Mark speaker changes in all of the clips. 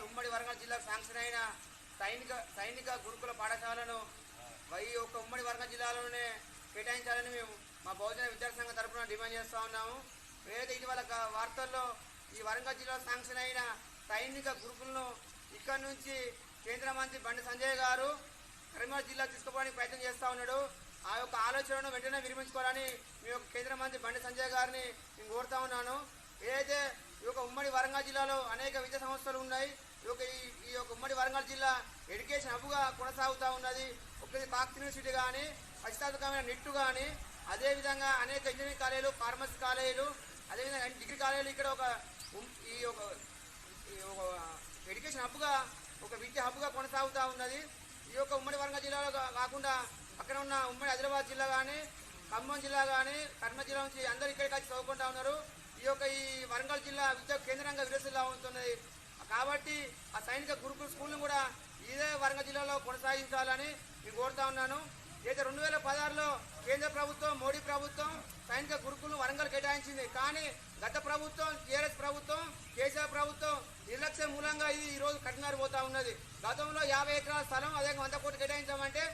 Speaker 1: వరంగల్ జిల్లాకు శాంక్షన్ అయిన సైనిక సైనిక గురుకుల పాఠశాలను ఈ యొక్క ఉమ్మడి వరంగల్ జిల్లాలోనే కేటాయించాలని మేము మా బహుజన విద్యార్థి సంఘం తరఫున డిమాండ్ చేస్తూ ఉన్నాము. ఏదైతే ఇటీవల వార్తల్లో ఈ వరంగల్ జిల్లాలో శాంక్షన్ అయిన సైనిక గురుకులను ఇక్కడ నుంచి కేంద్ర మంత్రి బండి సంజయ్ గారు కరీంనగర్ జిల్లా తీసుకోవడానికి ప్రయత్నం చేస్తూ ఉన్నాడు. ఆ యొక్క ఆలోచనను వెంటనే విరమించుకోవాలని మీ యొక్క కేంద్ర మంత్రి బండి సంజయ్ గారిని నేను కోరుతా ఉన్నాను ఏదైతే ఈ యొక్క ఉమ్మడి వరంగల్ జిల్లాలో అనేక విద్యా సంస్థలు ఉన్నాయి. ఈ యొక్క ఈ- ఈ యొక్క ఉమ్మడి వరంగల్ జిల్లా ఎడ్యుకేషన్ హబ్గా కొనసాగుతూ ఉన్నది. ఒకటి కాక్ యూనివర్సిటీ కానీ అత్యాధునికమైన నిట్టు కానీ అదేవిధంగా అనేక ఇంజనీరింగ్ కాలేజీలు ఫార్మసీ కాలేజీలు అదేవిధంగా డిగ్రీ కాలేజీలు ఇక్కడ ఒక ఈ ఒక ఈ ఎడ్యుకేషన్ హబ్గా ఒక విద్య హబ్గా కొనసాగుతూ ఉన్నది. ఈ యొక్క ఉమ్మడి వరంగల్ జిల్లాలో కాకుండా అక్కడ ఉన్న ఉమ్మడి హైదరాబాద్ జిల్లా కానీ ఖమ్మం జిల్లా కానీ కర్మ జిల్లా నుంచి అందరూ ఇక్కడికి వచ్చి చదువుకుంటా ఉన్నారు. ఈ యొక్క ఈ వరంగల్ జిల్లా విద్యా కేంద్రంగా విరసిల్లా ఉంటున్నది కాబట్టి ఆ సైనిక గురుకుల స్కూల్ను కూడా ఇదే వరంగల్ జిల్లాలో కొనసాగించాలని నేను కోరుతా ఉన్నాను. అయితే రెండు వేల పదహారులో కేంద్ర ప్రభుత్వం మోడీ ప్రభుత్వం సైనిక గురుకులను వరంగల్ కేటాయించింది. కానీ గత ప్రభుత్వం టీఆర్ఎస్ ప్రభుత్వం కేసీఆర్ ప్రభుత్వం నిర్లక్ష్యం మూలంగా ఇది ఈ రోజు కఠినారు పోతా ఉన్నది. గతంలో యాభై ఎకరాల స్థలం అదే వంద కోట్లు కేటాయించామంటే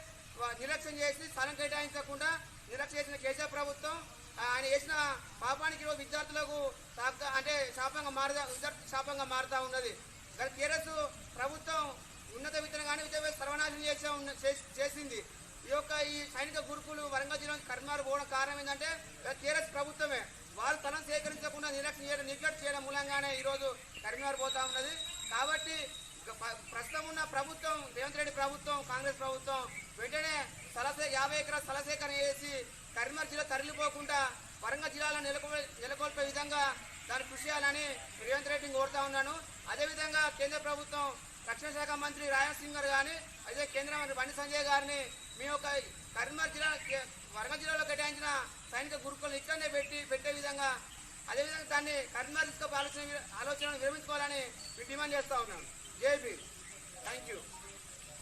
Speaker 1: నిర్లక్ష్యం చేసి స్థలం కేటాయించకుండా నిర్లక్ష్యం చేసిన కేసీఆర్ ప్రభుత్వం ఆయన చేసిన పాపానికి ఈరోజు విద్యార్థులకు శాప- అంటే శాపంగా మారుతా విద్యార్థి శాపంగా మారుతా ఉన్నది. గత టీఆర్ఎస్ ప్రభుత్వం ఉన్నత విద్యను కానీ విద్య సర్వనాశనం చేసే చేసింది. ఈ యొక్క ఈ సైనిక గురుకులు వరంగల్ జిల్లా కర్మారు పోవడం కారణం ఏంటంటే టీఆర్ఎస్ ప్రభుత్వమే వాళ్ళు తనం సేకరించకుండా నిర్లక్ష్యం చేయడం నెగ్లెక్ట్ చేయడం మూలంగానే ఈరోజు కరీంనగర్ పోతా ఉన్నది. కాబట్టి ప్రస్తుతం ఉన్న ప్రభుత్వం రేవంత్ రెడ్డి ప్రభుత్వం కాంగ్రెస్ ప్రభుత్వం వెంటనే సలసే యాభై ఎకరాల సలసేకరణ చేసి కరీంనగర్ జిల్లా తరలిపోకుండా వరంగల్ జిల్లాలో నెలకొల్పే నెలకొల్పే విధంగా దాన్ని కృషి చేయాలని రేవంత్ రెడ్డిని కోరుతా ఉన్నాను. అదేవిధంగా కేంద్ర ప్రభుత్వం రక్షణ శాఖ మంత్రి రాజనాథ్ సింగ్ గారు కానీ అదే కేంద్ర మంత్రి బండి సంజయ్ గారిని మీ యొక్క కరీంనగర్ జిల్లా వరంగల్ జిల్లాలో కేటాయించిన సైనిక గురుకులను ఇక్కడనే పెట్టి పెట్టే విధంగా అదేవిధంగా దాన్ని కరీంనగర్ తీసుకు ఆలోచన ఆలోచనను విరమించుకోవాలని మేము డిమాండ్ ఉన్నాను Jai Thank you.